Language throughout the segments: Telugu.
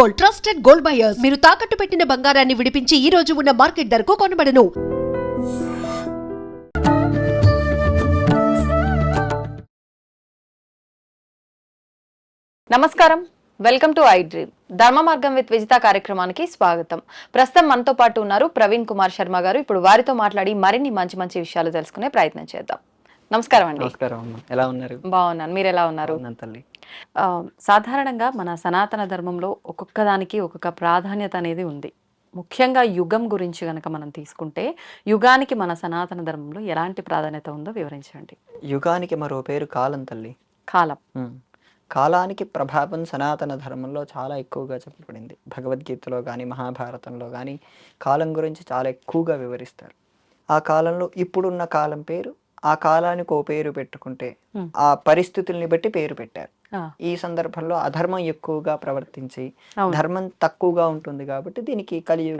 Gold trusted gold buyers. మీరు తాకట్టు పెట్టిన బంగారాన్ని విడిపించి ఈ రోజు ఉన్న మార్కెట్ ధరకు కొనబడను. నమస్కారం. వెల్కమ్ టు ఐ డ్రీమ్ ధర్మ మార్గం విత్ విజిత కార్యక్రమానికి స్వాగతం. ప్రస్తుతం మనతో పాటు ఉన్నారు ప్రవీణ్ కుమార్ శర్మ గారు. ఇప్పుడు వారితో మాట్లాడి మరిన్ని మంచి మంచి విషయాలు తెలుసుకునే ప్రయత్నం చేద్దాం. నమస్కారం అండి. నమస్కారం ఎలా ఉన్నారు? బాగున్నాను. మీరు ఎలా ఉన్నారు? తల్లి. సాధారణంగా మన సనాతన ధర్మంలో ఒక్కొక్క దానికి ఒక్కొక్క ప్రాధాన్యత అనేది ఉంది. ముఖ్యంగా యుగం గురించి కనుక మనం తీసుకుంటే యుగానికి మన సనాతన ధర్మంలో ఎలాంటి ప్రాధాన్యత ఉందో వివరించండి. యుగానికి మరో పేరు కాలం తల్లి. కాలం. కాలానికి ప్రభావం సనాతన ధర్మంలో చాలా ఎక్కువగా చెప్పబడింది. భగవద్గీతలో కానీ మహాభారతంలో కానీ కాలం గురించి చాలా ఎక్కువగా వివరిస్తారు. ఆ కాలంలో ఇప్పుడున్న కాలం పేరు ఆ కాలానికి ఓ పేరు పెట్టుకుంటే. ఆ పరిస్థితుల్ని బట్టి పేరు పెట్టారు. ఈ సందర్భంలో అధర్మం ఎక్కువగా ప్రవర్తించి. ధర్మం తక్కువగా ఉంటుంది కాబట్టి దీనికి కలియుగం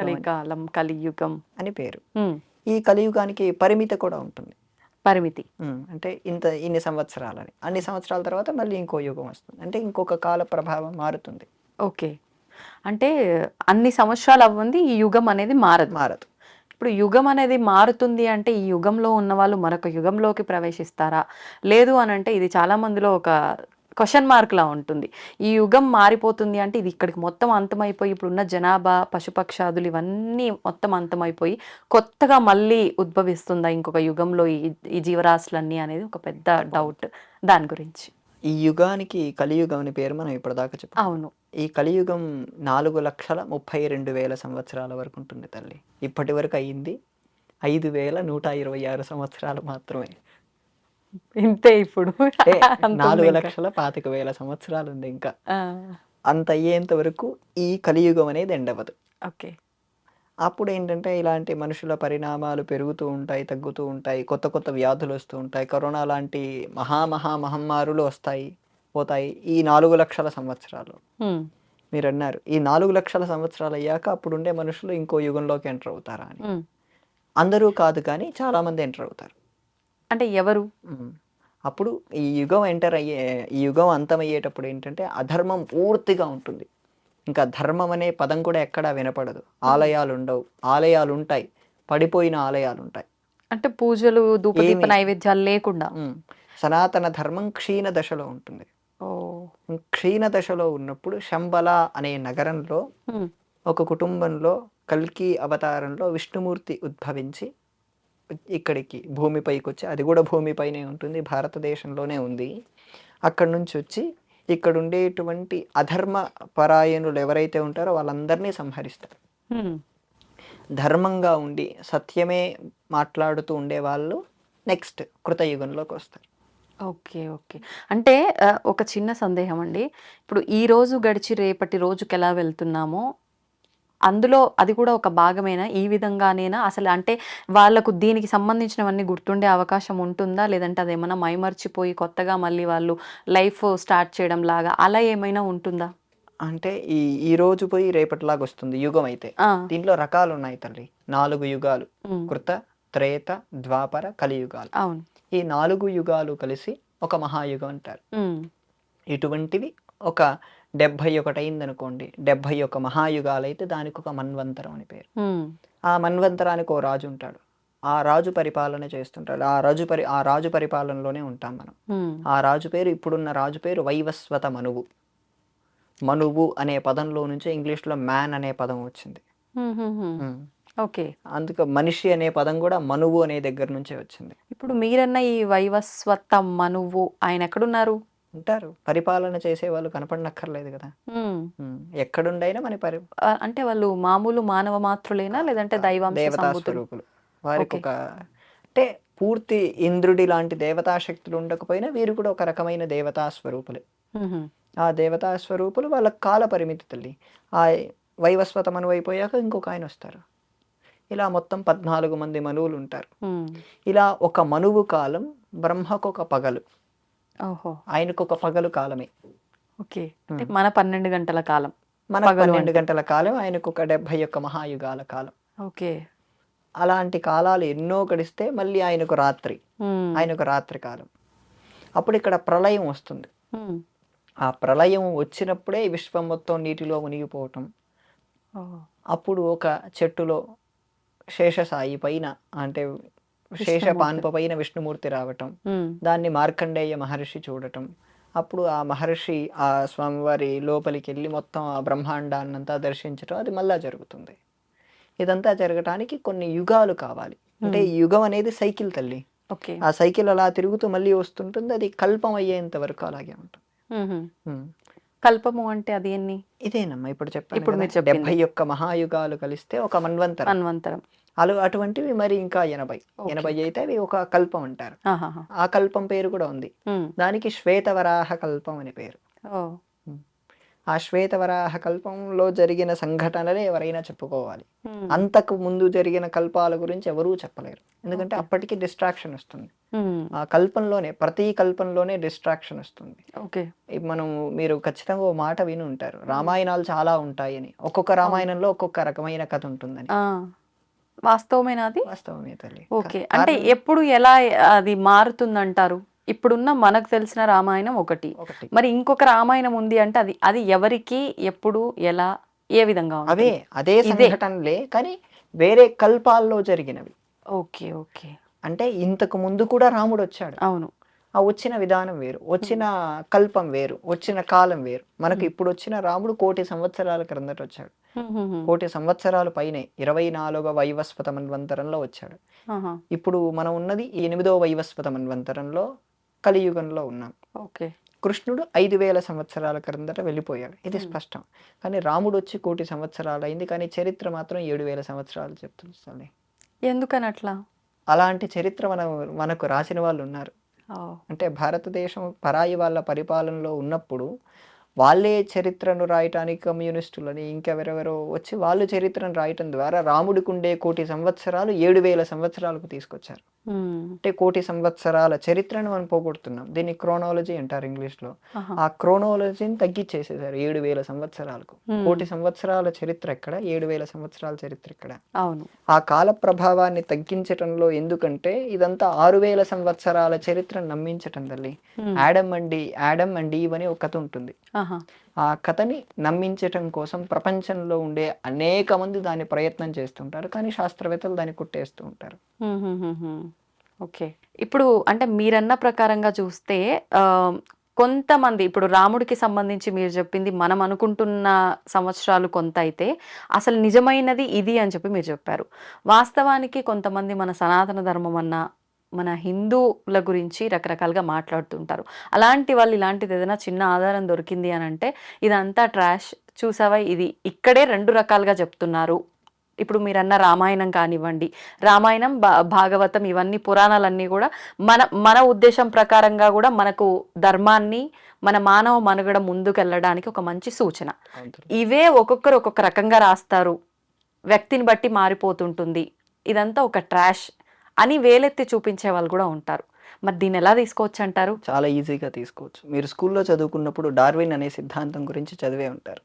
కలియుగం అని పేరు. ఈ కలియుగానికి పరిమితి కూడా ఉంటుంది. పరిమితి. అంటే ఇంత ఇన్ని సంవత్సరాలని. అన్ని సంవత్సరాల తర్వాత మళ్ళీ ఇంకో యుగం వస్తుంది. అంటే ఇంకొక కాల ప్రభావం మారుతుంది. ఓకే. అంటే అన్ని సంవత్సరాలు అవ్వంది ఈ యుగం అనేది మారదు. మారదు. ఇప్పుడు యుగం అనేది మారుతుంది అంటే ఈ యుగంలో ఉన్న వాళ్ళు మరొక యుగంలోకి ప్రవేశిస్తారా? లేదు అని అంటే ఇది చాలా మందిలో ఒక క్వశ్చన్ మార్క్ లా ఉంటుంది. ఈ యుగం మారిపోతుంది అంటే ఇది ఇక్కడికి మొత్తం అంతమైపోయి ఇప్పుడున్న జనాభా పశుపక్షాదులు ఇవన్నీ మొత్తం అంతమైపోయి కొత్తగా మళ్ళీ ఉద్భవిస్తుందా ఇంకొక యుగంలో ఈ ఈ జీవరాశులన్నీ అనేది ఒక పెద్ద డౌట్ దాని గురించి. ఈ యుగానికి కలియుగం అని పేరు మనం ఇప్పటిదాకా చెప్పాం. అవును. ఈ కలియుగం నాలుగు లక్షల ముప్పై రెండు వేల సంవత్సరాల వరకు ఉంటుంది తల్లి. ఇప్పటి వరకు అయ్యింది ఐదు వేల నూట ఇరవై ఆరు సంవత్సరాలు మాత్రమే. ఇంతే ఇప్పుడు. నాలుగు. లక్షల పాతిక వేల సంవత్సరాలు ఉంది ఇంకా. అంత అయ్యేంత వరకు ఈ కలియుగం అనేది ఎండవదు ఓకే. అప్పుడు ఏంటంటే ఇలాంటి మనుషుల పరిణామాలు పెరుగుతూ ఉంటాయి తగ్గుతూ ఉంటాయి కొత్త కొత్త వ్యాధులు వస్తూ ఉంటాయి కరోనా లాంటి మహా మహా మహమ్మారులు వస్తాయి. పోతాయి ఈ నాలుగు లక్షల సంవత్సరాలు. మీరు అన్నారు ఈ నాలుగు లక్షల సంవత్సరాలు అయ్యాక అప్పుడు ఉండే మనుషులు ఇంకో యుగంలోకి ఎంటర్ అవుతారా అని. అందరూ కాదు కానీ చాలా మంది ఎంటర్ అవుతారు. అంటే ఎవరు. అప్పుడు ఈ యుగం ఎంటర్ అయ్యే ఈ యుగం అంతమయ్యేటప్పుడు ఏంటంటే అధర్మం పూర్తిగా ఉంటుంది. ఇంకా ధర్మం అనే పదం కూడా ఎక్కడా వినపడదు. ఆలయాలు ఉండవు ఆలయాలు ఉంటాయి పడిపోయిన ఆలయాలు ఉంటాయి అంటే పూజలు ధూపదీప నైవేద్యాలు లేకుండా. సనాతన ధర్మం క్షీణ దశలో ఉంటుంది. క్షీణ దశలో ఉన్నప్పుడు శంబల అనే నగరంలో. ఒక కుటుంబంలో కల్కి అవతారంలో విష్ణుమూర్తి ఉద్భవించి ఇక్కడికి భూమిపైకి వచ్చి అది కూడా భూమిపైనే ఉంటుంది భారతదేశంలోనే ఉంది అక్కడి నుంచి వచ్చి ఇక్కడ ఉండేటువంటి అధర్మ పరాయణులు ఎవరైతే ఉంటారో వాళ్ళందరినీ సంహరిస్తారు. ధర్మంగా ఉండి సత్యమే మాట్లాడుతూ ఉండే వాళ్ళు నెక్స్ట్ కృతయుగంలోకి వస్తారు ఓకే ఓకే. అంటే ఆ, ఒక చిన్న సందేహం అండి ఇప్పుడు ఈ రోజు గడిచి రేపటి రోజుకి ఎలా వెళ్తున్నామో అందులో అది కూడా ఒక భాగమేనా? ఈ విధంగానేనా? అసలు అంటే వాళ్ళకు దీనికి సంబంధించినవన్నీ గుర్తుండే అవకాశం ఉంటుందా? లేదంటే అదేమైనా మైమర్చిపోయి కొత్తగా మళ్ళీ వాళ్ళు లైఫ్ స్టార్ట్ చేయడం లాగా అలా ఏమైనా ఉంటుందా? అంటే ఈ ఈ రోజు పోయి రేపటిలాగా వస్తుంది యుగం అయితే. ఆ, దీంట్లో రకాలు ఉన్నాయి తల్లి. నాలుగు యుగాలు. ఉమ్, కృత త్రేత ద్వాపర కలియుగాలు. అవును. ఈ నాలుగు యుగాలు కలిసి ఒక మహాయుగం అంటారు. ఇటువంటివి ఒక డెబ్భై ఒకటి అయిందనుకోండి. డెబ్భై ఒక మహాయుగాలు అయితే దానికి ఒక మన్వంతరం అని పేరు. ఆ మన్వంతరానికి ఓ రాజు ఉంటాడు. ఆ రాజు పరిపాలన చేస్తుంటాడు. ఆ రాజు పరి ఆ రాజు పరిపాలనలోనే ఉంటాం మనం. ఆ రాజు పేరు ఇప్పుడున్న రాజు పేరు వైవస్వత మనువు. మనువు అనే పదంలో నుంచి ఇంగ్లీష్లో మ్యాన్ అనే పదం వచ్చింది. ఓకే. అందుకే మనిషి అనే పదం కూడా మనువు అనే దగ్గర నుంచే వచ్చింది. ఇప్పుడు మీరన్న ఈ వైవస్వత మనువు ఆయన ఎక్కడున్నారు? ఉంటారు. పరిపాలన చేసే వాళ్ళు కనపడనక్కర్లేదు కదా. ఎక్కడుండైనా మన పరి అంటే వాళ్ళు మామూలు మానవ మాత్రులేనా? లేదంటే దైవాంశ దేవతా స్వరూపులు వారికి. ఒక అంటే పూర్తి ఇంద్రుడి లాంటి దేవతా శక్తులు ఉండకపోయినా వీరు కూడా ఒక రకమైన దేవతా స్వరూపులే. ఆ దేవతా స్వరూపులు వాళ్ళ కాల పరిమితి తల్లి. ఆ వైవస్వత అయిపోయాక ఇంకొక ఆయన వస్తారు. ఇలా మొత్తం పద్నాలుగు మంది మనువులు ఉంటారు. ఇలా ఒక మనువు కాలం బ్రహ్మకు ఒక పగలు. ఓహో. ఆయనకు ఒక పగలు కాలమే. ఓకే. అంటే మన పన్నెండు గంటల కాలం. మన పన్నెండు. గంటల కాలం ఆయనకు ఒక డెబ్భై ఒక్క మహాయుగాల కాలం. ఓకే. అలాంటి కాలాలు ఎన్నో గడిస్తే మళ్ళీ ఆయనకు రాత్రి. ఆయనకు రాత్రి కాలం. అప్పుడు ఇక్కడ ప్రళయం వస్తుంది. ఆ ప్రళయం వచ్చినప్పుడే విశ్వం మొత్తం నీటిలో మునిగిపోవటం. అప్పుడు ఒక చెట్టులో శేషసాయి పైన అంటే శేష. పాన్ప పైన విష్ణుమూర్తి రావటం దాన్ని మార్కండేయ మహర్షి చూడటం. అప్పుడు ఆ మహర్షి ఆ స్వామివారి లోపలికి వెళ్ళి మొత్తం ఆ బ్రహ్మాండాన్నంతా దర్శించటం అది మళ్ళా జరుగుతుంది. ఇదంతా జరగటానికి కొన్ని యుగాలు కావాలి. అంటే యుగం అనేది సైకిల్ తల్లి. ఓకే. ఆ సైకిల్ అలా తిరుగుతూ మళ్ళీ వస్తుంటుంది అది కల్పం అయ్యేంత వరకు అలాగే ఉంటుంది. కల్పము అంటే అది ఎన్ని? ఇదేనమ్మా ఇప్పుడు చెప్పాను ఇప్పుడు. డెబ్బై ఒక్క మహాయుగాలు కలిస్తే ఒక మన్వంతరం. మన్వంతరం. అలు అటువంటివి మరి ఇంకా ఎనభై. ఎనభై అయితే అవి ఒక కల్పం అంటారు. ఆ కల్పం పేరు కూడా ఉంది. దానికి శ్వేతవరాహ కల్పం అని పేరు. ఆ శ్వేతవరాహ కల్పంలో జరిగిన సంఘటనలే ఎవరైనా చెప్పుకోవాలి. అంతకు ముందు జరిగిన కల్పాల గురించి ఎవరూ చెప్పలేరు. ఎందుకంటే. అప్పటికి డిస్ట్రాక్షన్ వస్తుంది. ఆ కల్పంలోనే ప్రతి కల్పంలోనే డిస్ట్రాక్షన్ వస్తుంది. ఓకే. మనం మీరు ఖచ్చితంగా ఓ మాట విని ఉంటారు. రామాయణాలు చాలా ఉంటాయని. ఒక్కొక్క రామాయణంలో ఒక్కొక్క రకమైన కథ ఉంటుందని. వాస్తవమేనా అది? వాస్తవమే తల్లి. ఓకే. అంటే ఎప్పుడు ఎలా అది మారుతుందంటారు? ఇప్పుడున్న మనకు తెలిసిన రామాయణం ఒకటి. మరి ఇంకొక రామాయణం ఉంది అంటే అది అది ఎవరికి ఎప్పుడు ఎలా ఏ విధంగా అదే ఇదే. సంఘటనలే కానీ వేరే కల్పాల్లో జరిగినవి. Okay okay. అంటే ఇంతకు ముందు కూడా రాముడు వచ్చాడు. అవును. ఆ వచ్చిన విధానం వేరు వచ్చిన కల్పం వేరు వచ్చిన కాలం వేరు. మనకు ఇప్పుడు వచ్చిన రాముడు కోటి సంవత్సరాల క్రిందట వచ్చాడు. కోటి సంవత్సరాల పైనే ఇరవై నాలుగవ వైవస్వత మన్వంతరంలో వచ్చాడు ఇప్పుడు మనం ఉన్నది ఎనిమిదవ వైవస్వత మన్వంతరంలో కలియుగంలో ఉన్నాం. ఓకే. కృష్ణుడు ఐదు వేల సంవత్సరాల క్రిందట వెళ్ళిపోయాడు. ఇది స్పష్టం. కానీ రాముడు వచ్చి కోటి సంవత్సరాలు అయింది. కానీ చరిత్ర మాత్రం ఏడు వేల సంవత్సరాలు చెప్తుంది ఎందుకని అట్లా? అలాంటి చరిత్ర మన మనకు రాసిన వాళ్ళు ఉన్నారు. అంటే భారతదేశం పరాయి వాళ్ళ పరిపాలనలో ఉన్నప్పుడు వాళ్ళే చరిత్రను రాయటానికి కమ్యూనిస్టులని ఇంకెవరెవరో వచ్చి వాళ్ళు చరిత్రను రాయటం ద్వారా రాముడికి ఉండే కోటి సంవత్సరాలు ఏడు వేల సంవత్సరాలకు తీసుకొచ్చారు. అంటే కోటి సంవత్సరాల చరిత్రను మనం పోగొడుతున్నాం. దీన్ని క్రోనాలజీ అంటారు ఇంగ్లీష్లో. ఆహా, ఆ క్రోనాలజీని తగ్గించేసేసారు ఏడు వేల సంవత్సరాలకు. కోటి సంవత్సరాల చరిత్ర ఎక్కడ? ఏడు వేల సంవత్సరాల చరిత్ర ఎక్కడ? అవును. ఆ కాల ప్రభావాన్ని తగ్గించటంలో ఎందుకంటే ఇదంతా ఆరు వేల సంవత్సరాల చరిత్రను నమ్మించటం తల్లి. యాడమ్ అండి యాడమ్ అండ్ ఈవ్ అని ఒక కథ ఉంటుంది. ఆ కథని నమ్మించటం కోసం ప్రపంచంలో ఉండే అనేక మంది దాన్ని ప్రయత్నం చేస్తుంటారు. కానీ శాస్త్రవేత్తలు దాన్ని కుట్టేస్తూ ఉంటారు. ఓకే. ఇప్పుడు అంటే మీరన్న ప్రకారంగా చూస్తే ఆ, కొంతమంది ఇప్పుడు రాముడికి సంబంధించి మీరు చెప్పింది మనం అనుకుంటున్న సంవత్సరాలు కొంత అయితే అసలు నిజమైనది ఇది అని చెప్పి మీరు చెప్పారు. వాస్తవానికి కొంతమంది మన సనాతన ధర్మం అన్న మన హిందువుల గురించి రకరకాలుగా మాట్లాడుతుంటారు. అలాంటి వాళ్ళు ఇలాంటిది ఏదైనా చిన్న ఆధారం దొరికింది అని అంటే ఇదంతా ట్రాష్ చూసావా? ఇది ఇక్కడే రెండు రకాలుగా చెప్తున్నారు. ఇప్పుడు మీరన్న రామాయణం కానివ్వండి రామాయణం భాగవతం ఇవన్నీ పురాణాలన్నీ కూడా మన మన ఉద్దేశం ప్రకారంగా కూడా మనకు ధర్మాన్ని మన మానవ మనుగడ ముందుకెళ్ళడానికి ఒక మంచి సూచన. ఇవే ఒక్కొక్కరు ఒక్కొక్క రకంగా రాస్తారు. వ్యక్తిని బట్టి మారిపోతుంటుంది. ఇదంతా ఒక ట్రాష్ అని వేలెత్తి చూపించే వాళ్ళు కూడా ఉంటారు. మరి దీన్ని ఎలా తీసుకోవచ్చు అంటారు? చాలా ఈజీగా తీసుకోవచ్చు. మీరు స్కూల్లో చదువుకున్నప్పుడు డార్విన్ అనే సిద్ధాంతం గురించి చదివే ఉంటారు.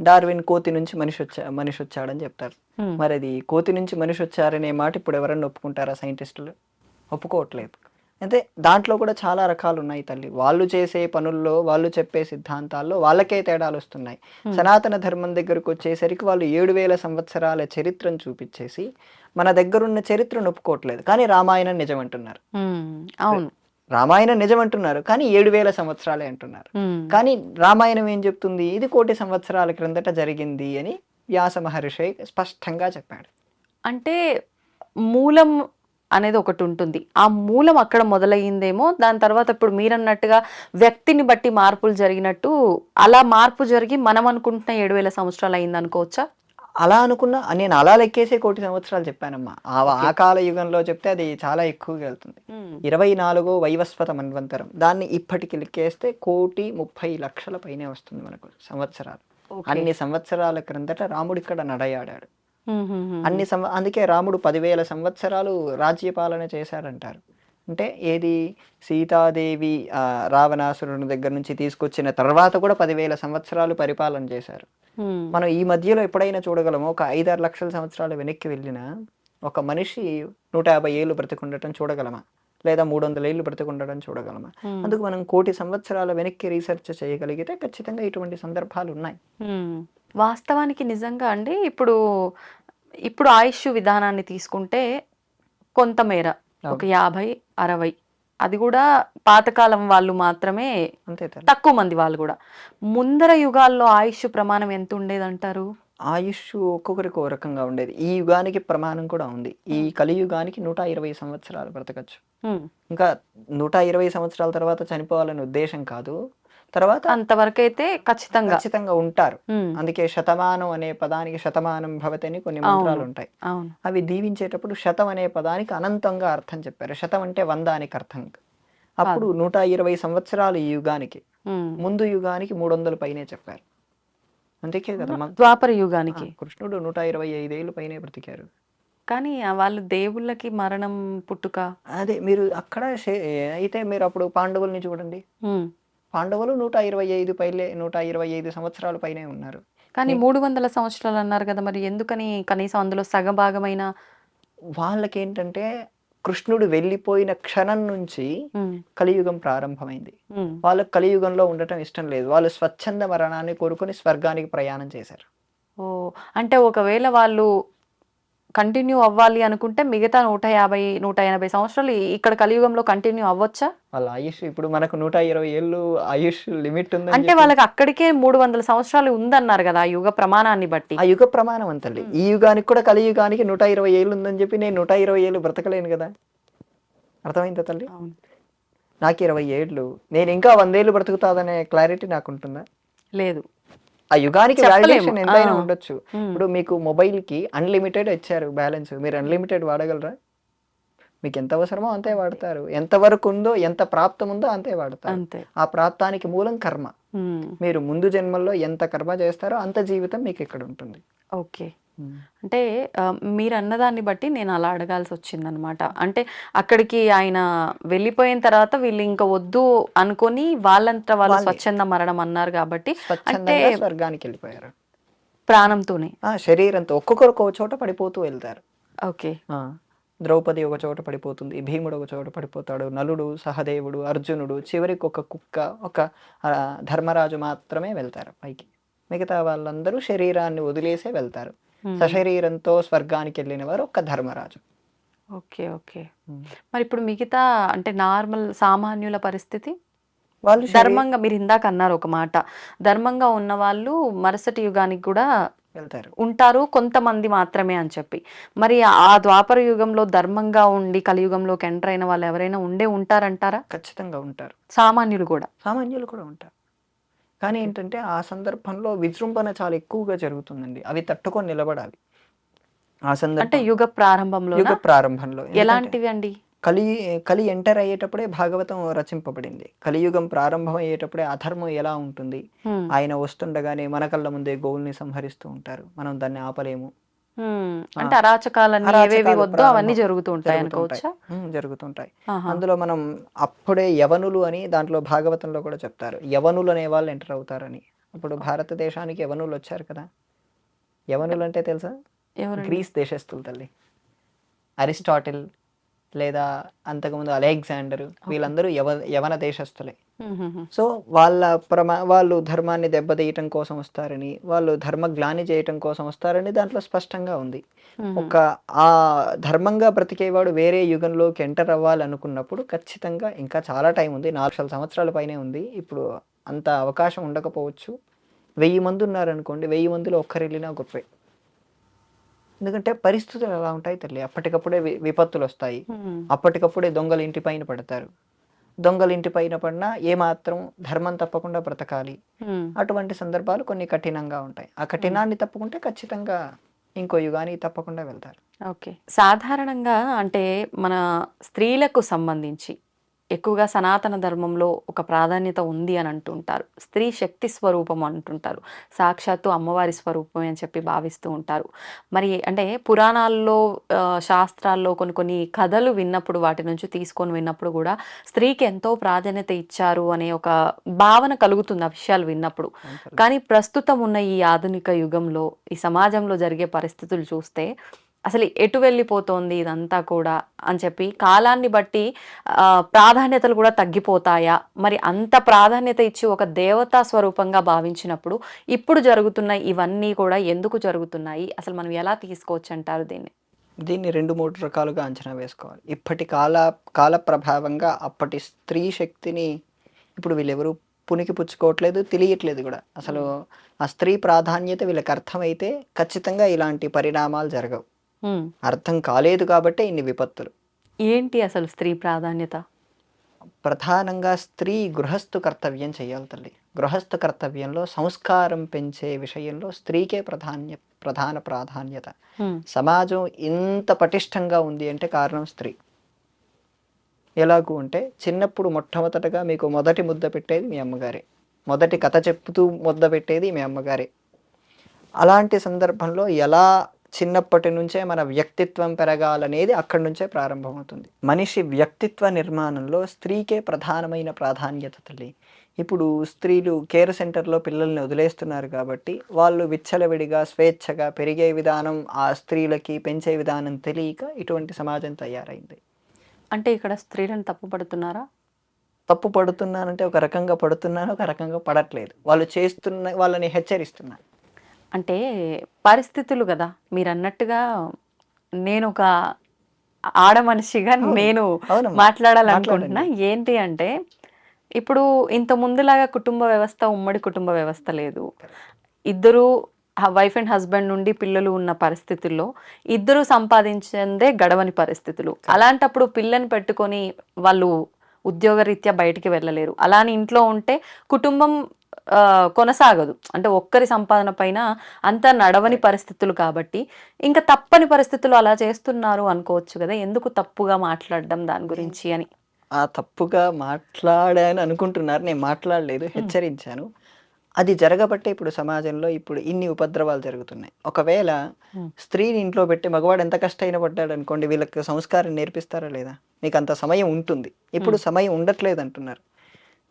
డార్విన్ కోతి నుంచి మనిషి వచ్చా మనిషి వచ్చాడని చెప్తారు. మరి అది కోతి నుంచి మనిషి వచ్చారనే మాట ఇప్పుడు ఎవరన్నా ఒప్పుకుంటారా సైంటిస్టులు? ఒప్పుకోవట్లేదు. అంటే దాంట్లో కూడా చాలా రకాలు ఉన్నాయి తల్లి. వాళ్ళు చేసే పనుల్లో వాళ్ళు చెప్పే సిద్ధాంతాల్లో వాళ్ళకే తేడాలు వస్తున్నాయి. సనాతన ధర్మం దగ్గరకు వచ్చేసరికి వాళ్ళు ఏడు వేల సంవత్సరాల చరిత్రను చూపించేసి మన దగ్గరున్న చరిత్రను ఒప్పుకోవట్లేదు కానీ రామాయణం నిజం అంటున్నారు. అవును. రామాయణం నిజం అంటున్నారు కానీ ఏడు వేల సంవత్సరాలే అంటున్నారు. కానీ రామాయణం ఏం చెప్తుంది? ఇది కోటి సంవత్సరాల క్రిందట జరిగింది అని వ్యాస మహర్షి స్పష్టంగా చెప్పాడు. అంటే మూలం అనేది ఒకటి ఉంటుంది. ఆ మూలం అక్కడ మొదలయ్యిందేమో దాని తర్వాత ఇప్పుడు మీరన్నట్టుగా వ్యక్తిని బట్టి మార్పులు జరిగినట్టు అలా మార్పు జరిగి మనం అనుకుంటున్న ఏడు వేల సంవత్సరాలు అయింది అనుకోవచ్చా అలా అనుకున్నా నేను అలా లెక్కేసే కోటి సంవత్సరాలు చెప్పానమ్మా. ఆ కాల యుగంలో చెప్తే అది చాలా ఎక్కువగా వెళ్తుంది. ఇరవై నాలుగో వైవస్వత మన్వంతరం. దాన్ని ఇప్పటికి లెక్కేస్తే కోటి ముప్పై లక్షల పైనే వస్తుంది మనకు సంవత్సరాలు. అన్ని సంవత్సరాల క్రిందట రాముడు ఇక్కడ నడయాడాడు. అన్ని సంవ అందుకే రాముడు పదివేల సంవత్సరాలు రాజ్యపాలన చేశాడంటారు. అంటే ఏది సీతాదేవి రావణాసురుని దగ్గర నుంచి తీసుకొచ్చిన తర్వాత కూడా పదివేల సంవత్సరాలు పరిపాలన చేశారు. మనం ఈ మధ్యలో ఎప్పుడైనా చూడగలమో ఒక ఐదారు లక్షల సంవత్సరాలు వెనక్కి వెళ్ళినా ఒక మనిషి నూట యాభై ఏళ్ళు బ్రతికుండటం చూడగలమా లేదా మూడు వందల ఏళ్ళు బ్రతికుండడం చూడగలమా. అందుకు మనం కోటి సంవత్సరాల వెనక్కి రీసెర్చ్ చేయగలిగితే ఖచ్చితంగా ఇటువంటి సందర్భాలు ఉన్నాయి. వాస్తవానికి నిజంగా అండి ఇప్పుడు ఇప్పుడు ఆయుష్ విధానాన్ని తీసుకుంటే కొంతమేర ఒక. యాభై అరవై. అది కూడా పాతకాలం వాళ్ళు మాత్రమే తక్కువ మంది వాళ్ళు కూడా. ముందర యుగాల్లో ఆయుష్ ప్రమాణం ఎంత ఉండేదంటారు? ఆయుష్ ఒక్కొక్కరికి ఒక రకంగా ఉండేది. ఈ యుగానికి ప్రమాణం కూడా ఉంది. ఈ కలియుగానికి నూట ఇరవై సంవత్సరాలు బ్రతకచ్చు. ఇంకా నూట ఇరవై సంవత్సరాల తర్వాత చనిపోవాలనే ఉద్దేశం కాదు. తర్వాత అంతవరకు అయితే ఖచ్చితంగా. ఖచ్చితంగా ఉంటారు. అందుకే శతమానం అనే పదానికి శతమానం భవతి అని కొన్ని మంత్రాలు ఉంటాయి. అవి దీవించేటప్పుడు శతం అనే పదానికి అనంతంగా అర్థం చెప్పారు. శతం అంటే వంద అనికి అర్థం. అప్పుడు నూట ఇరవై సంవత్సరాలు ఈ యుగానికి. ముందు యుగానికి మూడు వందల పైనే చెప్పారు. అందుకే కదా ద్వాపర యుగానికి. కృష్ణుడు నూట ఇరవై ఐదేళ్ళు పైనే బ్రతికారు. కానీ వాళ్ళు దేవుళ్ళకి మరణం పుట్టుక. అదే మీరు అక్కడ అయితే మీరు అప్పుడు పాండవుల్ని చూడండి. పాండవులు నూట ఇరవై ఐదు పైలే నూట ఇరవై ఐదు సంవత్సరాల పైనే ఉన్నారు. కానీ మూడు వందల సంవత్సరాలు అన్నారు కదా మరి ఎందుకని కనీసం అందులో సగభాగమైన? వాళ్ళకేంటంటే కృష్ణుడు వెళ్ళిపోయిన క్షణం నుంచి. కలియుగం ప్రారంభమైంది. వాళ్ళకి కలియుగంలో ఉండటం ఇష్టం లేదు. వాళ్ళు స్వచ్ఛంద మరణాన్ని కోరుకొని స్వర్గానికి ప్రయాణం చేశారు. ఓ అంటే ఒకవేళ వాళ్ళు కంటిన్యూ అవ్వాలి అనుకుంటే మిగతా నూట యాభై నూట ఎనభై సంవత్సరాలు ఈ- ఇక్కడ కలియుగంలో కంటిన్యూ అవ్వచ్చా? వాళ్ళ ఆయుష్ ఇప్పుడు మనకు నూట ఇరవై ఏళ్ళు ఆయుష్ లిమిట్ ఉందని అంటే వాళ్ళకి అక్కడికే మూడు వందల సంవత్సరాలు ఉందన్నారు కదా ఆ యుగ ప్రమాణాన్ని బట్టి. ఆ యుగ ప్రమాణం అంతల్లి ఈ యుగానికి కూడా కలియుగానికి నూట ఇరవై ఏళ్ళు ఉందని చెప్పి నేను నూట ఇరవై ఏళ్ళు బ్రతకలేను కదా. అర్థమైందా తల్లి? అవును. నాకు ఇరవై ఏళ్ళు. నేను ఇంకా వందేళ్ళు బ్రతుకుతాదనే క్లారిటీ నాకు ఉంటుందా లేదు. ఆ యుగానికి. వాల్యుయేషన్ ఎంతైనా. ఉండొచ్చు. ఇప్పుడు మీకు మొబైల్కి అన్లిమిటెడ్ ఇచ్చారు బ్యాలెన్స్ మీరు అన్లిమిటెడ్ వాడగలరా? మీకు ఎంత అవసరమో అంతే వాడతారు. ఎంత వరకు ఉందో ఎంత ప్రాప్తం ఉందో అంతే వాడతారు. అంతే. ఆ ప్రాప్తానికి మూలం కర్మ. మీరు ముందు జన్మల్లో ఎంత కర్మ చేస్తారో అంత జీవితం మీకు ఇక్కడ ఉంటుంది. ఓకే. అంటే మీరు అన్నదాన్ని బట్టి నేను అలా అడగాల్సి వచ్చిందనమాట అంటే అక్కడికి ఆయన వెళ్ళిపోయిన తర్వాత వీళ్ళు ఇంకా వద్దు అనుకొని వాళ్ళంతా వాళ్ళు. స్వచ్ఛంద మరణం అన్నారు కాబట్టి అంటే- స్వర్గానికి వెళ్ళిపోయారు ప్రాణంతోనే శరీరంతో ఒక్కొక్కరు ఒక చోట పడిపోతూ వెళ్తారు. ఓకే. ఆ, ద్రౌపది ఒక చోట పడిపోతుంది భీముడు ఒక చోట పడిపోతాడు నలుడు సహదేవుడు అర్జునుడు చివరికి ఒక కుక్క ఒక ధర్మరాజు మాత్రమే వెళ్తారు పైకి. మిగతా వాళ్ళందరూ శరీరాన్ని వదిలేసే వెళ్తారు. సశరీరంతో స్వర్గానికి వెళ్ళిన వారు ఒక్క ధర్మరాజు. Okay okay. మరి ఇప్పుడు మిగతా అంటే నార్మల్ సామాన్యుల పరిస్థితి? వాళ్ళు ధర్మంగా మీరు ఇందాక అన్నారు ఒక మాట. ధర్మంగా ఉన్న వాళ్ళు మరుసటి యుగానికి కూడా వెళ్తారు. ఉంటారు కొంతమంది మాత్రమే అని చెప్పి. మరి ఆ ద్వాపర యుగంలో ధర్మంగా ఉండి కలియుగంలోకి ఎంటర్ అయిన వాళ్ళు ఎవరైనా ఉండే ఉంటారంటారా? ఖచ్చితంగా ఉంటారు. సామాన్యులు కూడా. సామాన్యులు కూడా ఉంటారు. కానీ ఏంటంటే ఆ సందర్భంలో విజృంభణ చాలా ఎక్కువగా జరుగుతుందండి. అవి తట్టుకొని నిలబడాలి. ఆ అంటే సందర్భం యుగ ప్రారంభంలో యుగ ప్రారంభంలో. ఎలాంటివి అండి? కలి కలి ఎంటర్ అయ్యేటప్పుడే భాగవతం రచింపబడింది. కలియుగం ప్రారంభం అయ్యేటప్పుడే అధర్మం ఎలా ఉంటుంది. ఆయన వస్తుండగానే మన కళ్ళ ముందే గోవుల్ని సంహరిస్తూ ఉంటారు. మనం దాన్ని ఆపలేము. అంటే అరాచకాలన్నీ ఏవేవి వద్దో అవన్నీ జరుగుతూ ఉంటాయి. అనుకోవచ్చా? జరుగుతుంటాయి. అందులో మనం అప్పుడే యవనులు అని దాంట్లో భాగవతంలో కూడా చెప్తారు. యవనులు అనే వాళ్ళు ఎంటర్ అవుతారని. అప్పుడు భారతదేశానికి యవనులు వచ్చారు కదా? యవనులు అంటే తెలుసా? గ్రీస్ దేశస్తులు తల్లి. అరిస్టాటిల్ లేదా అంతకుముందు అలెగ్జాండర్ వీళ్ళందరూ యవ యవన దేశస్తులే. సో వాళ్ళ ప్రమా వాళ్ళు ధర్మాన్ని దెబ్బతీయటం కోసం వస్తారని వాళ్ళు ధర్మ గ్లాని చేయటం కోసం వస్తారని దాంట్లో స్పష్టంగా ఉంది. ఒక ఆ ధర్మంగా బ్రతికేవాడు వేరే యుగంలోకి ఎంటర్ అవ్వాలనుకున్నప్పుడు ఖచ్చితంగా ఇంకా చాలా టైం ఉంది. నాలుగు వందల సంవత్సరాల పైనే ఉంది. ఇప్పుడు అంత అవకాశం ఉండకపోవచ్చు. వెయ్యి మంది ఉన్నారనుకోండి వెయ్యి మందిలో ఒక్కరు వెళ్ళినా గొప్పే ఎందుకంటే పరిస్థితులు ఎలా ఉంటాయి తల్లి అప్పటికప్పుడే విపత్తులు వస్తాయి. అప్పటికప్పుడే దొంగలు ఇంటి పైన పడతారు. దొంగలు ఇంటి పైన పడినా ఏమాత్రం ధర్మం తప్పకుండా బ్రతకాలి. అటువంటి సందర్భాలు కొన్ని కఠినంగా ఉంటాయి. ఆ కఠినాన్ని తప్పుకుంటే ఖచ్చితంగా ఇంకో యుగానికి తప్పకుండా వెళ్తారు. ఓకే. సాధారణంగా అంటే మన స్త్రీలకు సంబంధించి ఎక్కువగా సనాతన ధర్మంలో ఒక ప్రాధాన్యత ఉంది అని అంటుంటారు. స్త్రీ శక్తి స్వరూపం అంటుంటారు. సాక్షాత్తు అమ్మవారి స్వరూపమే అని చెప్పి భావిస్తూ ఉంటారు. మరి అంటే పురాణాల్లో శాస్త్రాల్లో కొన్ని కొన్ని కథలు విన్నప్పుడు వాటి నుంచి తీసుకొని విన్నప్పుడు కూడా స్త్రీకి ఎంతో ప్రాధాన్యత ఇచ్చారు అనే ఒక భావన కలుగుతుంది ఆ విషయాలు విన్నప్పుడు. కానీ ప్రస్తుతం ఉన్న ఈ ఆధునిక యుగంలో ఈ సమాజంలో జరిగే పరిస్థితులు చూస్తే అసలు ఎటు వెళ్ళిపోతోంది ఇదంతా కూడా అని చెప్పి కాలాన్ని బట్టి ప్రాధాన్యతలు కూడా తగ్గిపోతాయా? మరి అంత ప్రాధాన్యత ఇచ్చి ఒక దేవతా స్వరూపంగా భావించినప్పుడు ఇప్పుడు జరుగుతున్న ఇవన్నీ కూడా ఎందుకు జరుగుతున్నాయి? అసలు మనం ఎలా తీసుకోవచ్చు అంటారు దీన్ని? దీన్ని రెండు మూడు రకాలుగా అంచనా వేసుకోవాలి. ఇప్పటి కాల కాల ప్రభావంగా అప్పటి స్త్రీ శక్తిని ఇప్పుడు వీళ్ళెవరు పునికి పుచ్చుకోవట్లేదు తెలియట్లేదు కూడా. అసలు ఆ స్త్రీ ప్రాధాన్యత వీళ్ళకి అర్థమైతే ఖచ్చితంగా ఇలాంటి పరిణామాలు జరగవు. అర్థం కాలేదు కాబట్టే ఇన్ని విపత్తులు. ఏంటి అసలు స్త్రీ ప్రాధాన్యత? ప్రధానంగా స్త్రీ గృహస్థు కర్తవ్యం చేయాలి తల్లి. గృహస్థు కర్తవ్యంలో సంస్కారం పెంచే విషయంలో స్త్రీకే ప్రధాన్య ప్రధాన ప్రాధాన్యత. సమాజం ఇంత పటిష్టంగా ఉంది అంటే కారణం స్త్రీ. ఎలాగూ అంటే చిన్నప్పుడు మొట్టమొదటగా మీకు మొదటి ముద్ద పెట్టేది మీ అమ్మగారే. మొదటి కథ చెప్తూ ముద్ద పెట్టేది మీ అమ్మగారే. అలాంటి సందర్భంలో ఎలా చిన్నప్పటి నుంచే మన వ్యక్తిత్వం పెరగాలనేది అక్కడి నుంచే ప్రారంభమవుతుంది. మనిషి వ్యక్తిత్వ నిర్మాణంలో స్త్రీకే ప్రధానమైన ప్రాధాన్యత తల్లి. ఇప్పుడు స్త్రీలు కేర్ సెంటర్లో పిల్లల్ని వదిలేస్తున్నారు కాబట్టి వాళ్ళు విచ్చలవిడిగా స్వేచ్ఛగా పెరిగే విధానం ఆ స్త్రీలకి పెంచే విధానం తెలియక ఇటువంటి సమాజం తయారైంది. అంటే ఇక్కడ స్త్రీలను తప్పు పడుతున్నారా? తప్పు పడుతున్నానంటే ఒక రకంగా పడుతున్నాను ఒక రకంగా పడట్లేదు. వాళ్ళు చేస్తున్న వాళ్ళని హెచ్చరిస్తున్నాను అంటే పరిస్థితులు కదా. మీరు అన్నట్టుగా నేను ఒక ఆడ మనిషిగా. నేను. మాట్లాడాలనుకుంటున్నా. ఏంటి అంటే ఇప్పుడు ఇంత ముందులాగా కుటుంబ వ్యవస్థ ఉమ్మడి కుటుంబ వ్యవస్థ లేదు. ఇద్దరు వైఫ్ అండ్ హస్బెండ్ నుండి పిల్లలు ఉన్న పరిస్థితుల్లో ఇద్దరు సంపాదించిందే గడవని పరిస్థితులు. అలాంటప్పుడు పిల్లని పెట్టుకొని వాళ్ళు ఉద్యోగరీత్యా బయటికి వెళ్ళలేరు. అలాని ఇంట్లో ఉంటే కుటుంబం కొనసాగదు. అంటే ఒక్కరి సంపాదన పైన అంత నడవని పరిస్థితులు కాబట్టి ఇంకా తప్పని పరిస్థితులు అలా చేస్తున్నారు అనుకోవచ్చు కదా. ఎందుకు తప్పుగా మాట్లాడడం దాని గురించి అని? ఆ తప్పుగా మాట్లాడాను అనుకుంటున్నారు. నేను మాట్లాడలేదు హెచ్చరించాను. అది జరగబట్టే ఇప్పుడు సమాజంలో ఇప్పుడు ఇన్ని ఉపద్రవాలు జరుగుతున్నాయి. ఒకవేళ. స్త్రీని ఇంట్లో పెట్టి మగవాడు ఎంత కష్టైనా పడ్డాడు అనుకోండి వీళ్ళకి సంస్కారం నేర్పిస్తారా లేదా? మీకు అంత సమయం ఉంటుంది. ఇప్పుడు సమయం ఉండట్లేదు అంటున్నారు.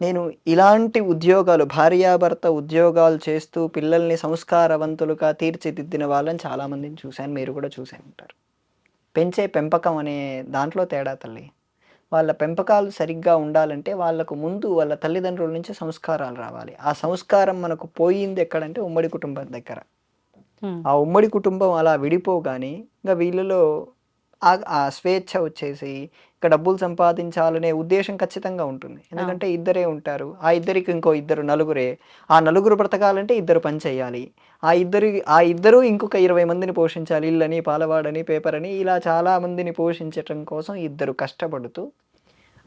నేను ఇలాంటి ఉద్యోగాలు భార్యాభర్త ఉద్యోగాలు చేస్తూ పిల్లల్ని సంస్కారవంతులుగా తీర్చిదిద్దిన వాళ్ళని చాలామందిని చూశాను మీరు కూడా చూసే ఉంటారు. పెంచే పెంపకం అనే దాంట్లో తేడా తల్లి. వాళ్ళ పెంపకాలు సరిగ్గా ఉండాలంటే వాళ్ళకు ముందు వాళ్ళ తల్లిదండ్రుల నుంచి సంస్కారాలు రావాలి. ఆ సంస్కారం మనకు పోయింది ఎక్కడంటే ఉమ్మడి కుటుంబం దగ్గర. ఆ ఉమ్మడి కుటుంబం అలా విడిపోగానే ఇంకా వీళ్ళలో ఆ- స్వేచ్ఛ వచ్చేసి ఇక డబ్బులు సంపాదించాలనే ఉద్దేశం ఖచ్చితంగా ఉంటుంది. ఎందుకంటే ఇద్దరే ఉంటారు. ఆ ఇద్దరికి ఇంకో ఇద్దరు నలుగురే. ఆ నలుగురు బ్రతకాలంటే ఇద్దరు పని చేయాలి. ఆ ఇద్దరు ఆ ఇద్దరు ఇంకొక ఇరవై మందిని పోషించాలి. ఇల్లని పాలవాడని పేపర్ అని ఇలా చాలా మందిని పోషించటం కోసం ఇద్దరు కష్టపడుతూ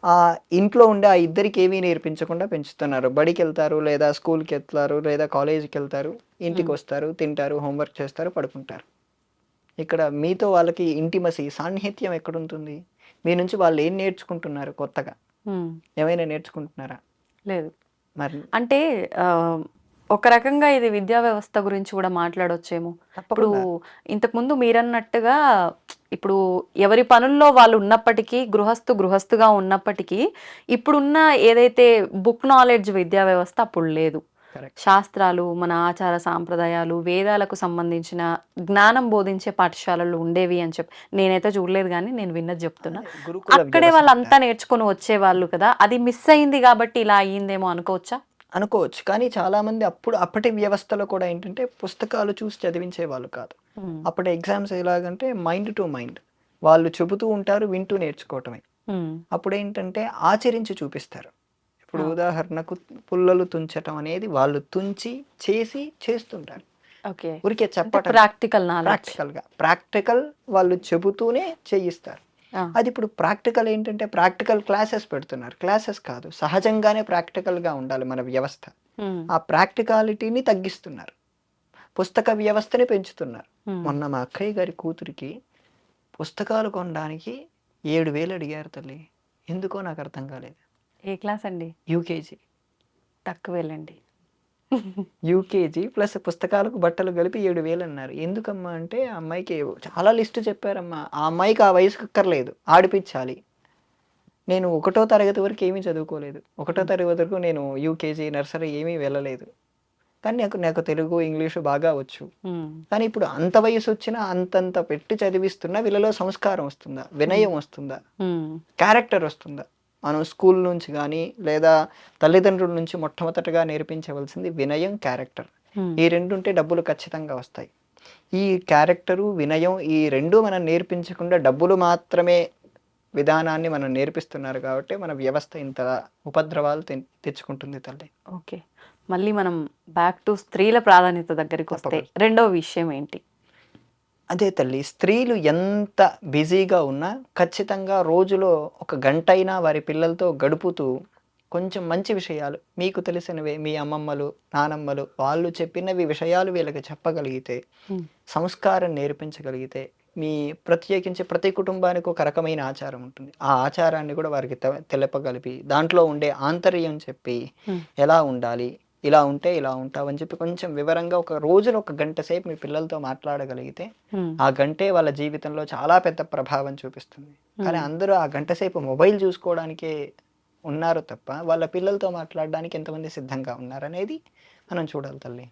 ఆ ఇంట్లో ఉండే ఆ ఇద్దరికి ఏమీ నేర్పించకుండా పెంచుతున్నారు. బడికి వెళ్తారు లేదా స్కూల్కి వెళ్తారు లేదా కాలేజీకి వెళ్తారు. ఇంటికి వస్తారు తింటారు హోంవర్క్ చేస్తారు పడుకుంటారు. ఇక్కడ మీతో వాళ్ళకి ఇంటిమసి సాన్నిహిత్యం ఎక్కడుంటుంది? మీ నుంచి వాళ్ళు ఏం నేర్చుకుంటున్నారు కొత్తగా. ఏమైనా నేర్చుకుంటున్నారా? లేదు. మరి అంటే ఒక రకంగా ఇది విద్యా వ్యవస్థ గురించి కూడా మాట్లాడొచ్చేమో. ఇప్పుడు ఇంతకుముందు మీరన్నట్టుగా ఇప్పుడు ఎవరి పనుల్లో వాళ్ళు ఉన్నప్పటికీ గృహస్థు గృహస్థుగా ఉన్నప్పటికీ ఇప్పుడున్న ఏదైతే బుక్ నాలెడ్జ్ విద్యా వ్యవస్థ అప్పుడు లేదు. శాస్త్రాలు మన ఆచార సాంప్రదాయాలు వేదాలకు సంబంధించిన జ్ఞానం బోధించే పాఠశాలలు ఉండేవి అని చెప్పి నేనైతే చూడలేదు కానీ నేను విన్నది చెప్తున్నా. అక్కడే వాళ్ళంతా నేర్చుకొని వచ్చేవాళ్ళు కదా అది మిస్ అయింది కాబట్టి ఇలా అయ్యిందేమో అనుకోవచ్చా? అనుకోవచ్చు కానీ చాలా మంది అప్పుడు అప్పటి వ్యవస్థలో కూడా ఏంటంటే పుస్తకాలు చూసి చదివించే వాళ్ళు కాదు అప్పటి ఎగ్జామ్స్ ఎలాగంటే మైండ్ టు మైండ్. వాళ్ళు చెబుతూ ఉంటారు వింటూ నేర్చుకోవటమే. అప్పుడు ఏంటంటే ఆచరించి చూపిస్తారు. ఇప్పుడు. ఉదాహరణకు పుల్లలు తుంచటం అనేది వాళ్ళు తుంచి చేసి చేస్తుంటారు. ఓకే. ఊరికే చెప్పటం. ప్రాక్టికల్ నాలెడ్జ్ ప్రాక్టికల్గా. ప్రాక్టికల్ వాళ్ళు చెబుతూనే చేయిస్తారు. అది ఇప్పుడు ప్రాక్టికల్ ఏంటంటే ప్రాక్టికల్ క్లాసెస్ పెడుతున్నారు. క్లాసెస్ కాదు సహజంగానే ప్రాక్టికల్గా ఉండాలి మన వ్యవస్థ. ఆ ప్రాక్టికాలిటీని తగ్గిస్తున్నారు. పుస్తక వ్యవస్థని పెంచుతున్నారు. మొన్న మా అక్కయ్య గారి కూతురికి పుస్తకాలు కొనడానికి ఏడు వేలు అడిగారు తల్లి. ఎందుకో నాకు అర్థం కాలేదు. ఏ క్లాస్ అండి? యూకేజీ. తక్కువ వెళ్ళండి యూకేజీ ప్లస్ పుస్తకాలకు బట్టలు కలిపి ఏడు వేలు అన్నారు. ఎందుకమ్మా అంటే ఆ అమ్మాయికి చాలా లిస్టు చెప్పారమ్మా. ఆ అమ్మాయికి ఆ వయసుకు అక్కర్లేదు. ఆడిపించాలి. నేను ఒకటో తరగతి వరకు ఏమీ చదువుకోలేదు. ఒకటో తరగతి వరకు నేను యూకేజీ నర్సరీ ఏమీ వెళ్ళలేదు. కానీ నాకు నాకు తెలుగు ఇంగ్లీషు బాగా వచ్చు. కానీ ఇప్పుడు అంత వయసు వచ్చినా అంతంత పెట్టి చదివిస్తున్నా వీళ్ళలో సంస్కారం వస్తుందా? వినయం వస్తుందా? క్యారెక్టర్ వస్తుందా? మనం స్కూల్ నుంచి కానీ లేదా తల్లిదండ్రుల నుంచి మొట్టమొదటగా నేర్పించవలసింది వినయం క్యారెక్టర్. ఈ రెండు ఉంటే డబ్బులు ఖచ్చితంగా వస్తాయి. ఈ క్యారెక్టరు వినయం ఈ రెండు మనం నేర్పించకుండా డబ్బులు మాత్రమే విధానాన్ని మనం నేర్పిస్తున్నారు కాబట్టి మన వ్యవస్థ ఇంత ఉపద్రవాలు తెచ్చుకుంటుంది తల్లి. ఓకే. మళ్ళీ మనం బ్యాక్ టు స్త్రీల ప్రాధాన్యత దగ్గరికి వస్తే తప్పకుండా. రెండో విషయం ఏంటి? అదే తల్లి స్త్రీలు ఎంత బిజీగా ఉన్నా ఖచ్చితంగా రోజులో ఒక గంట అయినా వారి పిల్లలతో గడుపుతూ కొంచెం మంచి విషయాలు మీకు తెలిసినవే మీ అమ్మమ్మలు నానమ్మలు వాళ్ళు చెప్పినవి విషయాలు వీళ్ళకి చెప్పగలిగితే. సంస్కారం నేర్పించగలిగితే మీ ప్రత్యేకించి ప్రతి కుటుంబానికి ఒక రకమైన ఆచారం ఉంటుంది ఆ ఆచారాన్ని కూడా వారికి తెలపగలిపి దాంట్లో ఉండే ఆంతర్యం చెప్పి. ఎలా ఉండాలి ఇలా ఉంటే ఇలా ఉంటావు అని చెప్పి కొంచెం వివరంగా ఒక రోజులో ఒక గంట సేపు మీ పిల్లలతో మాట్లాడగలిగితే ఆ గంటే వాళ్ళ జీవితంలో చాలా పెద్ద ప్రభావం చూపిస్తుంది. కానీ. అందరూ ఆ గంట సేపు మొబైల్ చూసుకోవడానికే ఉన్నారు తప్ప వాళ్ళ పిల్లలతో మాట్లాడడానికి ఎంతమంది సిద్ధంగా ఉన్నారనేది మనం చూడాలి తల్లి.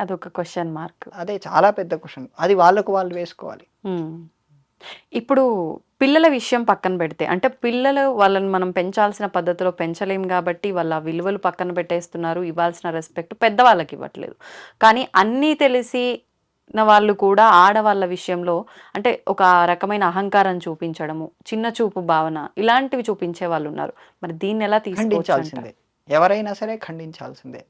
అదొక క్వశ్చన్ మార్క్ అదే చాలా పెద్ద క్వశ్చన్ అది వాళ్ళకు వాళ్ళు వేసుకోవాలి. ఇప్పుడు పిల్లల విషయం పక్కన పెడితే అంటే పిల్లలు వాళ్ళని మనం పెంచాల్సిన పద్ధతిలో పెంచలేం కాబట్టి వాళ్ళ విలువలు పక్కన పెట్టేస్తున్నారు ఇవ్వాల్సిన రెస్పెక్ట్ పెద్దవాళ్ళకి ఇవ్వట్లేదు. కానీ అన్నీ తెలిసి వాళ్ళు కూడా ఆడవాళ్ళ విషయంలో అంటే ఒక రకమైన అహంకారం చూపించడము చిన్న చూపు భావన ఇలాంటివి చూపించే వాళ్ళు ఉన్నారు. మరి దీన్ని ఎలా తీసుకోవచ్చు ఖండించాల్సిందే. ఎవరైనా సరే ఖండించాల్సిందే.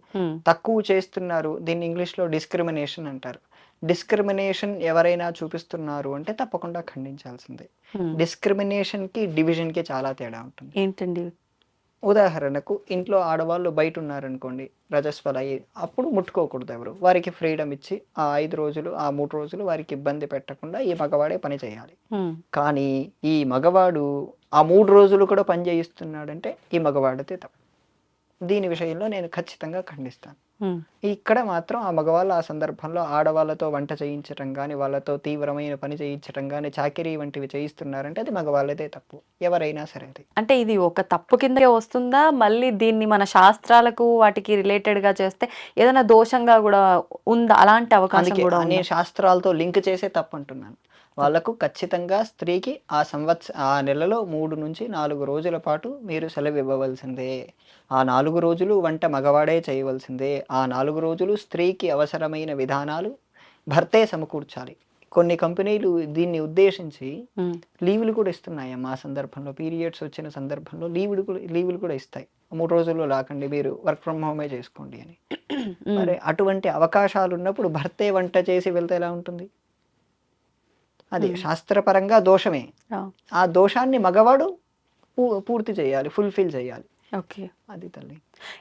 తక్కువ చేస్తున్నారు దీన్ని ఇంగ్లీష్లో డిస్క్రిమినేషన్ అంటారు. డిస్క్రిమినేషన్ ఎవరైనా చూపిస్తున్నారు అంటే తప్పకుండా ఖండించాల్సిందే. ఉమ్. డిస్క్రిమినేషన్కి డివిజన్కి చాలా తేడా ఉంటుంది. ఏంటండి? ఉదాహరణకు ఇంట్లో ఆడవాళ్ళు బయట ఉన్నారనుకోండి రజస్వల అప్పుడు ముట్టుకోకూడదు ఎవరు. వారికి ఫ్రీడమ్ ఇచ్చి ఆ ఐదు రోజులు ఆ మూడు రోజులు వారికి ఇబ్బంది పెట్టకుండా ఈ మగవాడే పని చేయాలి. ఉమ్, కానీ ఈ మగవాడు ఆ మూడు రోజులు కూడా పని చేయిస్తున్నాడంటే ఈ మగవాడితే తప్పు. దీని విషయంలో నేను ఖచ్చితంగా ఖండిస్తాను. ఇక్కడ మాత్రం ఆ మగవాళ్ళు ఆ సందర్భంలో ఆడవాళ్ళతో వంట చేయించటం కానీ వాళ్ళతో తీవ్రమైన పని చేయించటం కానీ చాకరీ వంటివి చేయిస్తున్నారంటే అది మగవాళ్ళదే తప్పు. ఎవరైనా సరే అది. అంటే ఇది ఒక తప్పు కిందకే వస్తుందా? మళ్ళీ దీన్ని మన శాస్త్రాలకు వాటికి రిలేటెడ్గా చేస్తే ఏదైనా దోషంగా కూడా ఉందా? అలాంటి అవకాశం కూడా ఉందా? శాస్త్రాలతో లింక్ చేసే తప్పు అంటున్నాను. వాళ్ళకు ఖచ్చితంగా స్త్రీకి ఆ సంవత్స ఆ నెలలో మూడు నుంచి నాలుగు రోజుల పాటు మీరు సెలవు ఇవ్వవలసిందే. ఆ నాలుగు రోజులు వంట మగవాడే చేయవలసిందే. ఆ నాలుగు రోజులు స్త్రీకి అవసరమైన విధానాలు భర్తే సమకూర్చాలి. కొన్ని కంపెనీలు దీన్ని ఉద్దేశించి లీవులు కూడా ఇస్తున్నాయి ఆ సందర్భంలో. పీరియడ్స్ వచ్చిన సందర్భంలో లీవులు కూడా లీవులు కూడా ఇస్తాయి. మూడు రోజుల్లో రాకండి మీరు వర్క్ ఫ్రమ్ హోమే చేసుకోండి అని. మరి అటువంటి అవకాశాలు ఉన్నప్పుడు భర్తే వంట చేసి వెళ్తే ఎలా ఉంటుంది? అది. శాస్త్రపరంగా దోషమే. ఆ, దోషాన్ని మగవాడు పూర్తి చేయాలి ఫుల్ఫిల్ చేయాలి. ఓకే. అది తల్లి.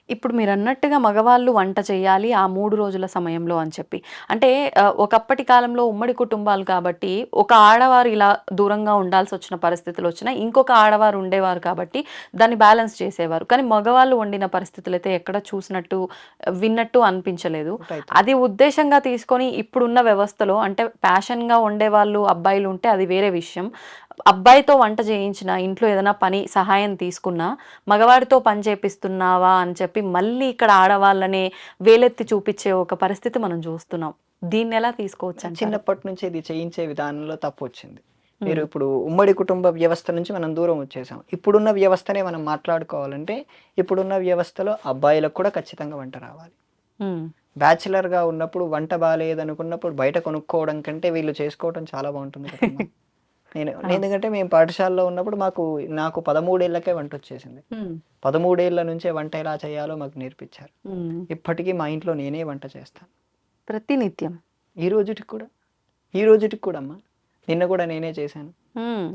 ఇప్పుడు మీరు అన్నట్టుగా మగవాళ్ళు వంట చేయాలి ఆ మూడు రోజుల సమయంలో అని చెప్పి. అంటే ఒకప్పటి కాలంలో ఉమ్మడి కుటుంబాలు కాబట్టి ఒక ఆడవారు ఇలా దూరంగా ఉండాల్సి వచ్చిన పరిస్థితులు వచ్చినా ఇంకొక ఆడవారు ఉండేవారు కాబట్టి దాన్ని బ్యాలెన్స్ చేసేవారు. కానీ మగవాళ్ళు వండిన పరిస్థితులు అయితే ఎక్కడ చూసినట్టు విన్నట్టు అనిపించలేదు. అది ఉద్దేశంగా తీసుకొని ఇప్పుడున్న వ్యవస్థలో అంటే ప్యాషన్గా వండేవాళ్ళు అబ్బాయిలు ఉంటే అది వేరే విషయం. అబ్బాయితో వంట చేయించిన ఇంట్లో ఏదైనా పని సహాయం తీసుకున్నా మగవాడితో పని చేపిస్తున్నావా అని చెప్పి మళ్ళీ ఇక్కడ ఆడవాళ్ళనే వేలెత్తి చూపించే ఒక పరిస్థితి మనం చూస్తున్నాం. దీన్ని ఎలా తీసుకోవచ్చు? చిన్నప్పటి నుంచి ఇది చేయించే విధానంలో తప్పు వచ్చింది. మీరు ఇప్పుడు ఉమ్మడి కుటుంబ వ్యవస్థ నుంచి మనం దూరం వచ్చేసాం. ఇప్పుడున్న వ్యవస్థనే మనం మాట్లాడుకోవాలంటే ఇప్పుడున్న వ్యవస్థలో అబ్బాయిలకు కూడా ఖచ్చితంగా వంట రావాలి. బ్యాచిలర్గా ఉన్నప్పుడు వంట బాగాలేదనుకున్నప్పుడు బయట కొనుక్కోవడం కంటే వీళ్ళు చేసుకోవడం చాలా బాగుంటుంది. నేను ఎందుకంటే మేము పాఠశాలలో ఉన్నప్పుడు మాకు నాకు పదమూడేళ్ళకే వంట వచ్చేసింది. పదమూడేళ్ళ నుంచే వంట ఎలా చేయాలో మాకు నేర్పించారు. ఇప్పటికీ మా ఇంట్లో నేనే వంట చేస్తాను. ప్రతినిత్యం. ఈ రోజుటికి కూడా. ఈ రోజుటికి కూడా అమ్మా. నిన్న కూడా నేనే చేశాను.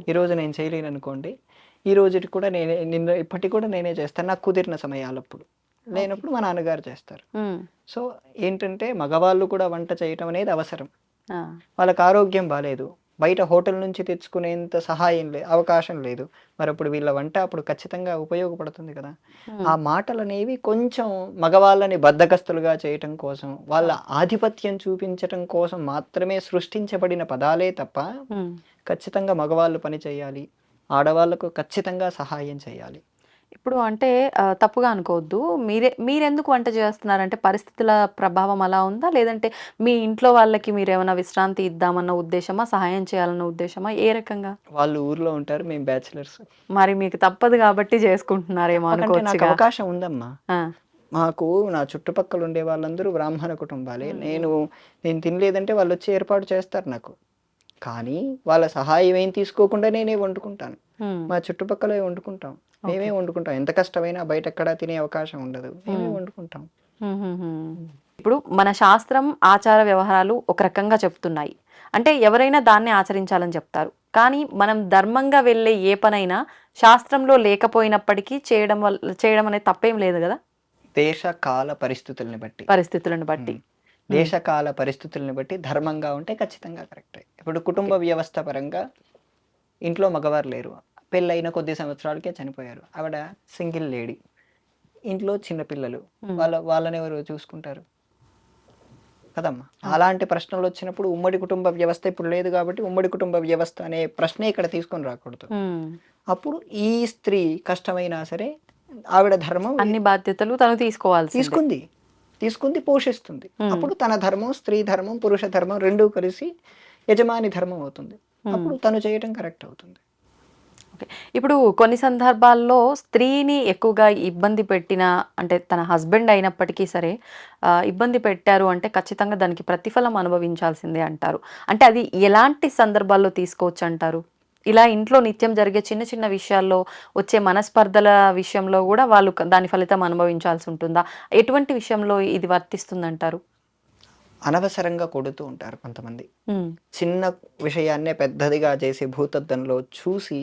ఈ రోజు నేను చేయలేను అనుకోండి ఈ రోజుటికి కూడా నేనే నిన్న ఇప్పటికి కూడా నేనే చేస్తాను. నాకు కుదిరిన సమయాలప్పుడు. లేనప్పుడు మా నాన్నగారు చేస్తారు. సో ఏంటంటే మగవాళ్ళు కూడా వంట చేయటం అనేది అవసరం. వాళ్ళకి ఆరోగ్యం బాగాలేదు బయట హోటల్ నుంచి తెచ్చుకునేంత సహాయం లే అవకాశం లేదు. మరి అప్పుడు వీళ్ళ వంట అప్పుడు ఖచ్చితంగా ఉపయోగపడుతుంది కదా. ఆ మాటలు అనేవి కొంచెం మగవాళ్ళని బద్దకస్తులుగా చేయటం కోసం వాళ్ళ ఆధిపత్యం చూపించటం కోసం మాత్రమే సృష్టించబడిన పదాలే తప్ప. ఖచ్చితంగా మగవాళ్ళు పని చేయాలి. ఆడవాళ్ళకు ఖచ్చితంగా సహాయం చేయాలి. ఇప్పుడు అంటే తప్పుగా అనుకోవద్దు. మీరే మీరెందుకు వంట చేస్తున్నారంటే పరిస్థితుల ప్రభావం అలా ఉందా? లేదంటే మీ ఇంట్లో వాళ్ళకి మీరు ఏమైనా విశ్రాంతి ఇద్దామన్న ఉద్దేశమా? సహాయం చేయాలన్న ఉద్దేశమా? ఏ రకంగా? వాళ్ళు ఊర్లో ఉంటారు మేము బ్యాచిలర్స్. మరి మీకు తప్పదు కాబట్టి చేసుకుంటున్నారేమో నాకు అనుకోవచ్చుగా. అవకాశం ఉందమ్మా. ఆ, మాకు నా చుట్టుపక్కల ఉండే వాళ్ళందరూ బ్రాహ్మణ కుటుంబాలే. నేను నేను తినలేదంటే వాళ్ళు వచ్చి ఏర్పాటు చేస్తారు నాకు. కానీ వాళ్ళ సహాయం ఏం తీసుకోకుండా నేనే వండుకుంటాను. మా చుట్టుపక్కలే వండుకుంటాం? మేమే వండుకుంటాం. ఎంత కష్టమైనా బయట ఎక్కడా తినే అవకాశం ఉండదు. మేమే వండుకుంటాం. ఇప్పుడు మన శాస్త్రం ఆచార వ్యవహారాలు ఒక రకంగా చెప్తున్నాయి. అంటే ఎవరైనా దాన్ని ఆచరించాలని చెప్తారు. కానీ మనం ధర్మంగా వెళ్ళే ఏ పనైనా శాస్త్రంలో లేకపోయినప్పటికీ చేయడం వల్ల చేయడం అనేది తప్పేం లేదు కదా? దేశ కాల పరిస్థితుల్ని బట్టి. పరిస్థితులను బట్టి. దేశకాల పరిస్థితుల్ని బట్టి ధర్మంగా ఉంటే ఖచ్చితంగా కరెక్టే ఇప్పుడు కుటుంబ వ్యవస్థ పరంగా ఇంట్లో మగవారు లేరు. పెళ్ళైన కొద్ది సంవత్సరాలకే చనిపోయారు. ఆవిడ సింగిల్ లేడీ. ఇంట్లో చిన్నపిల్లలు వాళ్ళ వాళ్ళని ఎవరు చూసుకుంటారు? కదమ్మా. అలాంటి ప్రశ్నలు వచ్చినప్పుడు ఉమ్మడి కుటుంబ వ్యవస్థ ఇప్పుడు లేదు కాబట్టి ఉమ్మడి కుటుంబ వ్యవస్థ అనే ప్రశ్నే ఇక్కడ తీసుకొని రాకూడదు. అప్పుడు ఈ స్త్రీ కష్టమైనా సరే ఆవిడ ధర్మం అన్ని బాధ్యతలు తను తీసుకోవాల్సి తీసుకుంది. తీసుకుంది పోషిస్తుంది. అప్పుడు తన ధర్మం స్త్రీ ధర్మం పురుష ధర్మం రెండూ కలిసి యజమాని ధర్మం అవుతుంది. అప్పుడు తను చేయటం కరెక్ట్ అవుతుంది. ఇప్పుడు కొన్ని సందర్భాల్లో స్త్రీని ఎక్కువగా ఇబ్బంది పెట్టిన అంటే తన హస్బెండ్ అయినప్పటికీ సరే ఇబ్బంది పెట్టారు అంటే ఖచ్చితంగా దానికి ప్రతిఫలం అనుభవించాల్సిందే అంటారు. అంటే అది ఎలాంటి సందర్భాల్లో తీసుకోవచ్చు అంటారు? ఇలా ఇంట్లో నిత్యం జరిగే చిన్న చిన్న విషయాల్లో వచ్చే మనస్పర్ధల విషయంలో కూడా వాళ్ళు దాని ఫలితం అనుభవించాల్సి ఉంటుందా? ఎటువంటి విషయంలో ఇది వర్తిస్తుందంటారు? అనవసరంగా కొడుతూ ఉంటారు కొంతమంది. చిన్న విషయాన్నే పెద్దదిగా చేసి భూతద్దంలో చూసి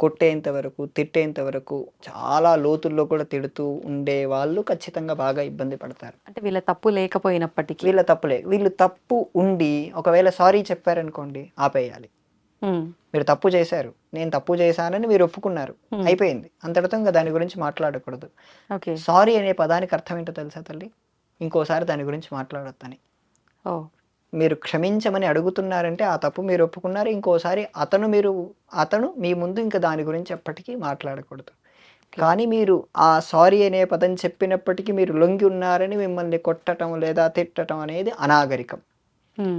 కొట్టేంత వరకు తిట్టేంత వరకు చాలా లోతుల్లో కూడా తిడుతూ ఉండే వాళ్ళు ఖచ్చితంగా బాగా ఇబ్బంది పడతారు. అంటే వీళ్ళ తప్పు లేకపోయినప్పటికీ? వీళ్ళ తప్పులే వీళ్ళు తప్పు ఉండి ఒకవేళ సారీ చెప్పారనుకోండి ఆపేయాలి. మీరు తప్పు చేశారు. నేను తప్పు చేశానని మీరు ఒప్పుకున్నారు. అయిపోయింది. అంతటితో ఇంకా దాని గురించి మాట్లాడకూడదు. ఓకే. సారీ అనే పదానికి అర్థం ఏంటో తెలుసా తల్లి? ఇంకోసారి దాని గురించి మాట్లాడొద్దని. ఓ. మీరు క్షమించమని అడుగుతున్నారంటే ఆ తప్పు మీరు ఒప్పుకున్నారు. ఇంకోసారి అతను మీరు అతను మీ ముందు ఇంకా దాని గురించి ఎప్పటికీ మాట్లాడకూడదు. కానీ మీరు ఆ సారీ అనే పదం చెప్పినప్పటికీ మీరు లొంగి ఉన్నారని మిమ్మల్ని కొట్టడం లేదా తిట్టడం అనేది అనాగరికం.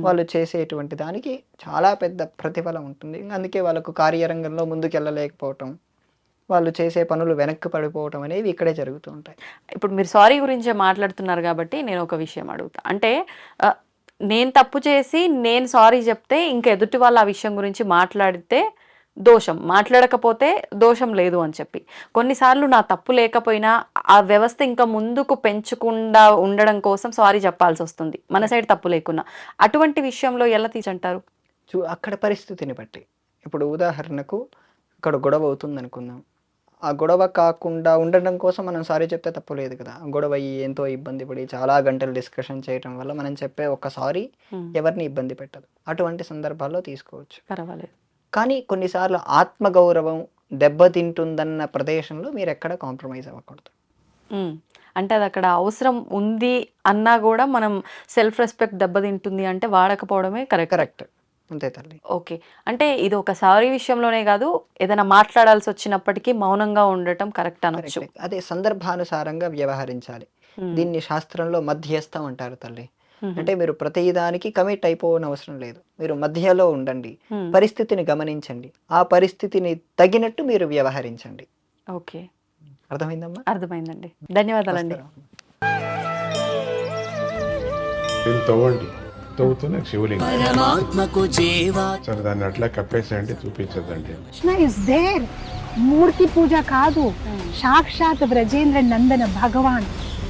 వాళ్ళు చేసేటువంటి దానికి చాలా పెద్ద ప్రతిఫలం ఉంటుంది. అందుకే వాళ్ళకు కార్యరంగంలో ముందుకెళ్ళలేకపోవటం వాళ్ళు చేసే పనులు వెనక్కి పడిపోవటం అనేవి ఇక్కడే జరుగుతూ ఉంటాయి. ఇప్పుడు మీరు సారీ గురించే మాట్లాడుతున్నారు కాబట్టి నేను ఒక విషయం అడుగుతా. అంటే నేను తప్పు చేసి నేను సారీ చెప్తే ఇంకా ఎదుటి వాళ్ళు ఆ విషయం గురించి మాట్లాడితే దోషం మాట్లాడకపోతే దోషం లేదు అని చెప్పి. కొన్నిసార్లు నా తప్పు లేకపోయినా ఆ వ్యవస్థ ఇంకా ముందుకు పెంచకుండా ఉండడం కోసం సారీ చెప్పాల్సి వస్తుంది. మన సైడ్ తప్పు లేకున్నా. అటువంటి విషయంలో ఎలా తీసంటారు? చూ అక్కడ పరిస్థితిని బట్టి. ఇప్పుడు ఉదాహరణకు అక్కడ గొడవ అవుతుంది అనుకుందాం ఆ గొడవ కాకుండా ఉండడం కోసం మనం సారీ చెప్తే తప్పు లేదు కదా. గొడవ అయ్యి ఎంతో ఇబ్బంది పడి చాలా గంటలు డిస్కషన్ చేయడం వల్ల మనం చెప్పే ఒక సారీ Hmm. ఎవరిని ఇబ్బంది పెట్టదు. అటువంటి సందర్భాల్లో తీసుకోవచ్చు. పర్వాలేదు. కానీ కొన్నిసార్లు ఆత్మగౌరవం దెబ్బతింటుందన్న ప్రదేశంలో మీరు ఎక్కడ కాంప్రమైజ్ అవ్వకూడదు. అంటే అది అక్కడ అవసరం ఉంది అన్నా కూడా మనం సెల్ఫ్ రెస్పెక్ట్ దెబ్బతింటుంది అంటే వాడకపోవడమే కరెక్ట్ కరెక్ట్ అంతే తల్లి ఓకే అంటే ఇది ఒక సారీ విషయంలోనే కాదు ఏదైనా మాట్లాడాల్సి వచ్చినప్పటికీ మౌనంగా ఉండటం కరెక్ట్ అనొచ్చు. అదే సందర్భానుసారంగా వ్యవహరించాలి. దీన్ని శాస్త్రంలో మధ్యస్థం అంటారు తల్లి. అంటే మీరు ప్రతిదానికి కమిట్ అయిపోవని అవసరం లేదు. మీరు మధ్యలో ఉండండి. పరిస్థితిని గమనించండి. ఆ పరిస్థితిని తగినట్టు మీరు వ్యవహరించండి. ఓకే. అర్థమైందమ్మా? అర్థమైందండి. ధన్యవాదాలండి. నమస్కారం. దీన్ని తవ్వండి. తవ్వుతూనే శివలింగం. పరమాత్మకు జీవా. సరే దాన్ని అట్లా కప్పేసేయండి చూపించదండి కృష్ణ ఇస్ దేర్ మూర్తి పూజ కాదు. సాక్షాత్ బ్రజేంద్ర నందన భగవాన్.